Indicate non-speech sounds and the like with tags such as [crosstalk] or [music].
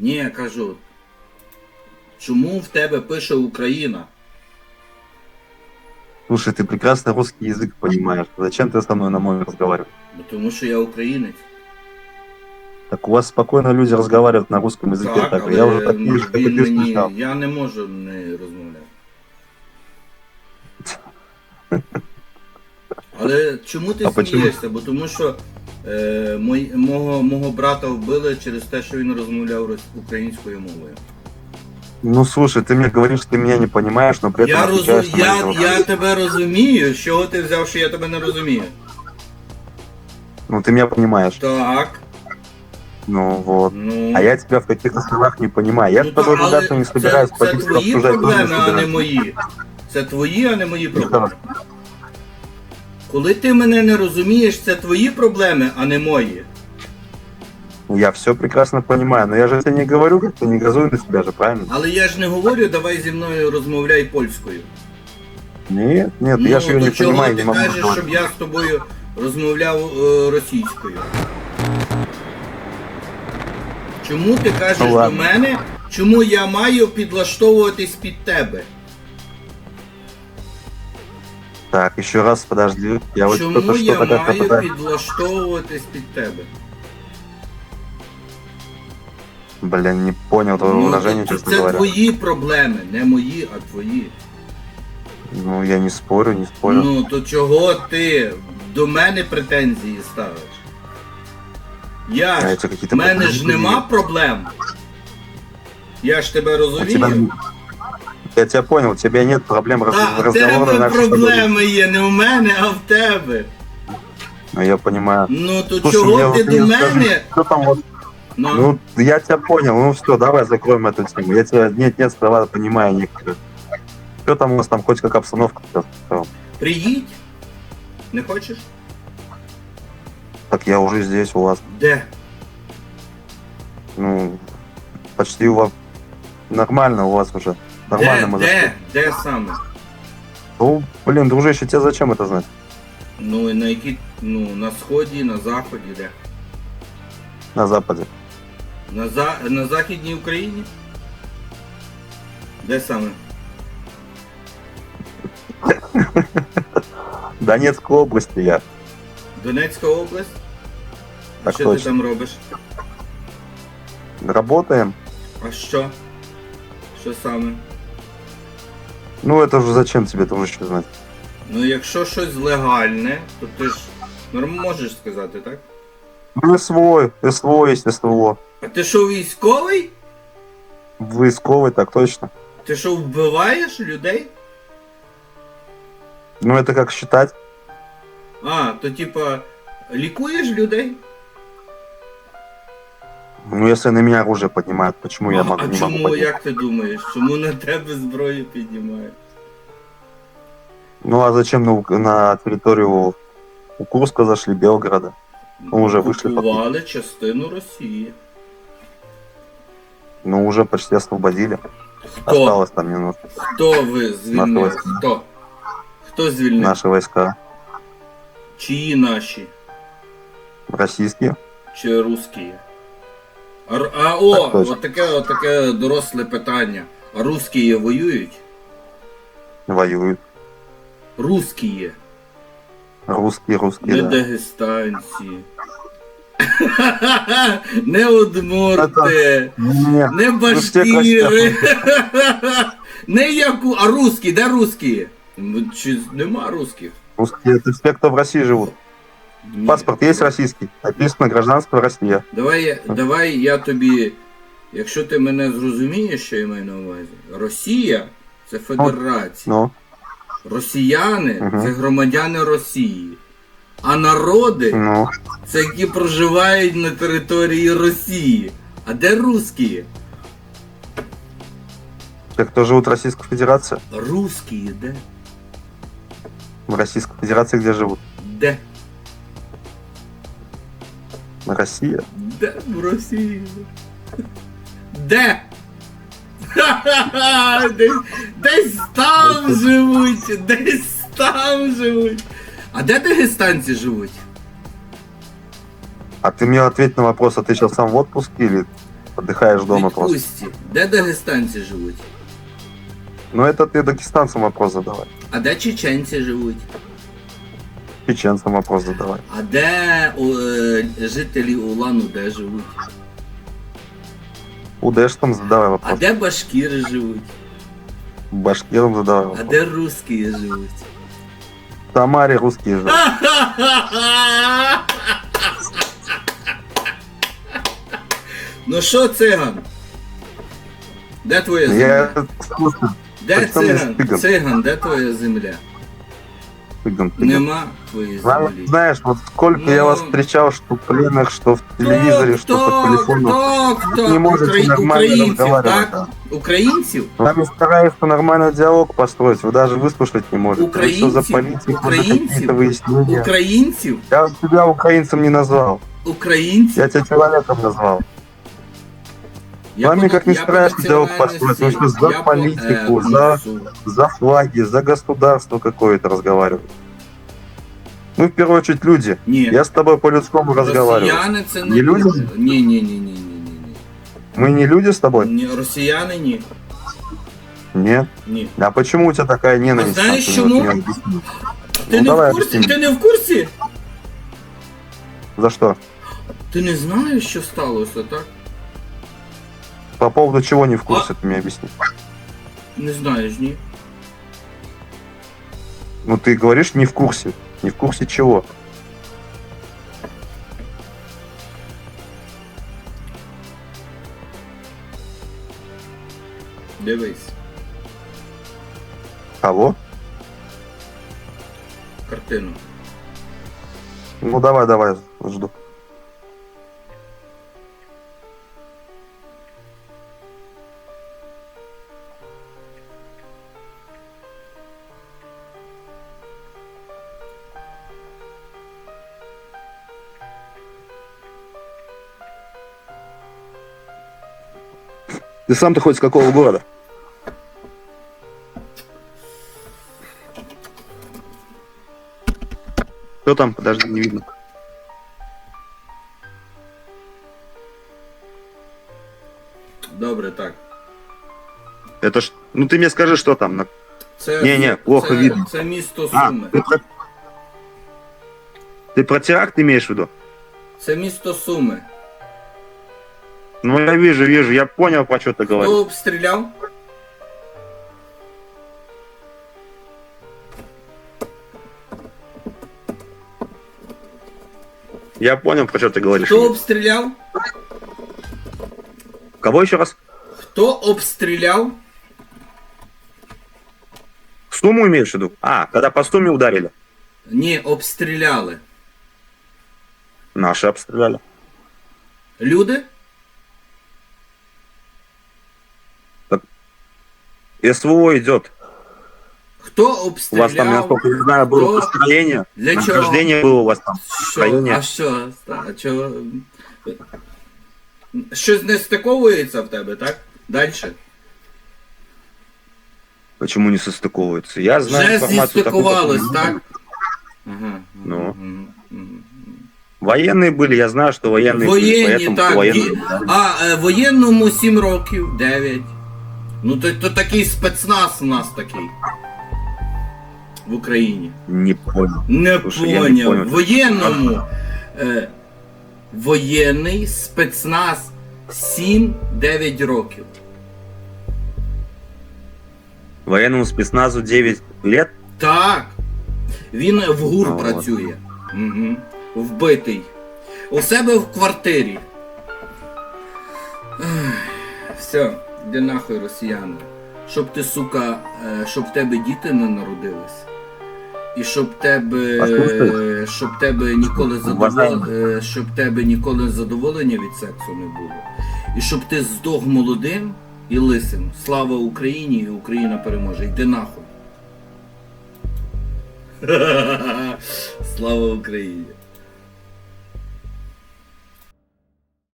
Ні, я кажу. Чому в тебе пише Україна? Слушай, ты прекрасно русский язык понимаешь. Зачем ты со мной на мове разговариваешь? Бо тому що я українець. Так у вас спокойно люди разговаривают на русском языке. Так, Так, але я уже такие же, как и він ты, мені. слышал. Я не можу не розмовляти. [laughs] Але чому ти А почему? смієшся? Бо тому що е, мой, мого, мого брата вбили через те, що він розмовляв рос- українською мовою. Ну слушай, ты мне говоришь, что ты меня не понимаешь, но при этом Я, отвечаешь розу... на мои я, вопросы. я тебе розумію, з чого ти взяв, що я тебе не розумію. Ну ты меня понимаешь. Так. Ну вот. Ну, А я тебя в каких-то словах не понимаю. Я ну, с тобой та- але ребята не це, собираюсь це политику твої обсуждать. тоже не проблеми, а не собираюсь. мої. Це твої, а не мої Ну, проблеми. Коли ти мене не розумієш, це твої проблеми, а не мої. Я все прекрасно понимаю, но я же тебе не говорю, как-то не газую на себя же, правильно? Але я ж не говорю, давай зі мною розмовляй польською. Нет, нет, ну, я же ее не чого понимаю, ти могу кажеш, щоб я з тобою розмовляв е, російською? Чому ти кажеш Ну, до ладно. мене, чому я маю підлаштовуватись під тебе? Так, еще раз подожди. Я вот Чому что-то я что-то как-то маю пытаюсь- підлаштовуватись під тебе? Блин, не понял твоего Ну, выражения, то- честно це говоря. твої проблеми, не мої, а твої. Ну, я не спорю, не спорю. Ну то чого ти до мене претензії ставиш? Я а ж, это в какие-то... мене ж нема проблем. Я ж тебе У тебя... розумію. Я тебя понял, у тебя нет проблем. Так, в разговора тебе с тобой. проблеми є, не в мене, а в тебе. Ну, я понимаю. Ну то Слушай, чого вот ти ты до мене? Что там вот... Ну, Ну, я тебя понял. Ну, все, давай закроем эту тему. Я тебя нет-нет слова понимаю некоторые. Что там у вас там, хоть как обстановка приїдь. Не хочеш? Так я уже здесь у вас. Де? Ну, почти у вас... Нормально у вас уже. Нормально де? мы Де? зашли. Де саме? Ну, блин, дружище, тебе зачем это знать? Ну і на які. Ну, на сході, на заході, де? На Западе. На, за... на Західній Україні? Де саме? [laughs] Донецкой области я. Донецька область? А Так що ти точно. там робиш? Работаем. А що? Що саме? Ну, это уже зачем тебе дружище знать? Ну якщо щось легальне, то ти ж норм можеш сказати, так? Ну, СВО, СВО есть СВО. А ти що військовий? Войсковый, так точно. Ти що вбиваєш людей? Ну, это как считать? А, то типа лікуєш людей? Ну, если на меня оружие поднимают, почему я а, могу, а не могу чому, поднять? як ти думаєш? Чому на тебе зброю піднімають? Ну, а зачем на, на территорию у Курска зашли, Белгорода? Ну, уже вийшли Окупували частину Росії. Ну, уже почти освободили. Хто? Осталось там немножко. Хто ви звільнили? Наші війська. Хто? Хто звільнив? Наши войска. Чиї наші? Российские. Чи русські? А, р- а о, Так точно. отаке, отаке доросле питання. Русські воюють? Воюют. Русські. Русские, русские, Не да. дагестанці. [laughs] Не удмурти. Не, Не Ну, башкіри. [laughs] Не яку. А русські, де русські? Ну, Чи нема русських? русские это все, кто в России живут. Паспорт есть российский. Написано гражданство Россия. Давай, я- давай я тобі, якщо ти мене зрозумієш, що я маю на увазі, Росія це федерація. Ну, Росіяни Мгм. це громадяни Росії. А народи ну. це які проживають на території Росії. А де русські? Те, кто живут в Российской Федерации. Русські де? В Российской Федерации где живут? Де? Россия. Де в Росії? Де? Ха-ха-ха! [laughs] Десь, десь там живуть, десь там живуть. А де дагестанці живуть? А ты мне ответь на вопрос, а ты сейчас сам в отпуске или отдыхаешь дома просто. Відпустці. Де дагестанці живуть? Ну это ты дагестанцам вопрос задавай. А де чеченці живуть? Чеченцам вопрос задавай. А де о, е, жителі Улан-Удэ живуть? Удештам задавай А вопрос. де башкіри живуть? Башкирам задавай А вопрос. де русські живуть? В Самаре русские же. [laughs] Ну що, циган? Де твоя земля? Я слушай, Де при чому циган? циган? Циган, де твоя земля? цыган, цыган. Нема твоєї Зна- землі. Знаешь, вот сколько я Ну. вас встречал, что в пленах, что в телевизоре, что по телефону. так, не так, можете Украї- нормально українців, разговаривать. так? Українців? С вами стараются нормальный диалог построить, вы даже выслушать не можете. Вы что за Украинцев? политика, за Украинцев? какие-то выяснения? Українців? Я тебя украинцем не назвал, Українців? я тебя человеком назвал. Я вами по- как ни я по стараешься диалог національності, построить, потому что за я по, политику, е, за- носу. За флаги, за государство какое-то разговаривать. Мы в первую очередь люди. Ні. Я с тобой по-людскому разговариваю. Росіяни це не Не люди? Ні, ні, ні, ні, ні, ні, ні. Мы не люди с тобой? Ні, росіяни ні. Нет. Ні. А почему у тебя такая ненависть? А знаешь, Ты чему? вот мне объясни. Ти Ну, не давай в курсі? объясни. Ти не в курсі? За что? Ти не знаєш, що сталося, так? По поводу чего не в курсе, ты мне объясни. Не знаєш, ні. Ну ты говоришь не в курсе. Не в курсе чего? Дивись. Кого? Картину. Ну давай, давай, жду. Ты сам-то хоть с какого города? Кто там? Подожди, не видно. Добре, так. Это ж... Ну ты мне скажи, что там. на- Це, Ні-ні, плохо це, видно. Це місто А, Суми. ты про... Ты про теракт имеешь в виду? Це місто Суми. Ну я вижу, вижу, я понял, про что ты Хто говоришь. обстріляв? Я понял, про что ты говоришь. Хто обстріляв? Кого еще раз? Хто обстріляв? Сумму имеешь в виду? А, когда по сумме ударили. Ні, обстріляли. Наши обстреляли. Люди? СВО идет. Хто У обстріляв? вас там, насколько я знаю, было Кто? построение. Для чего? Нахождение было у вас там. Що? Україні. А що? А чого? Щось не стиковується в тебе, так? Далі. Почему не состыковывается? Я знаю Вже информацию такую, зістикувалось, как- так? Ага. Ну. Мгм, мгм. Военные были, я знаю, что военные были, Воєнні, поэтому так. военные. ді- А е, воєнному 7 років, 9. Ну то, то такий спецназ у нас такий. В Україні. Не понял. Не Слушай, я не поняв. понял. Воєнному. Е, воєнний спецназ 7-9 років. Военному спецназу 9 лет? Так. Він в ГУР А, от. працює. Угу. Вбитий. У себе в квартирі. Все, де нахуй росіяни. Щоб ти, сука, е, щоб в тебе діти не народились. І щоб тебе. Е, щоб тебе ніколи задоволення. Щоб тебе ніколи задоволення від сексу не було. І щоб ти здох молодим і лисим. Слава Україні і Україна переможе. Йди нахуй. [laughs] Слава Україні!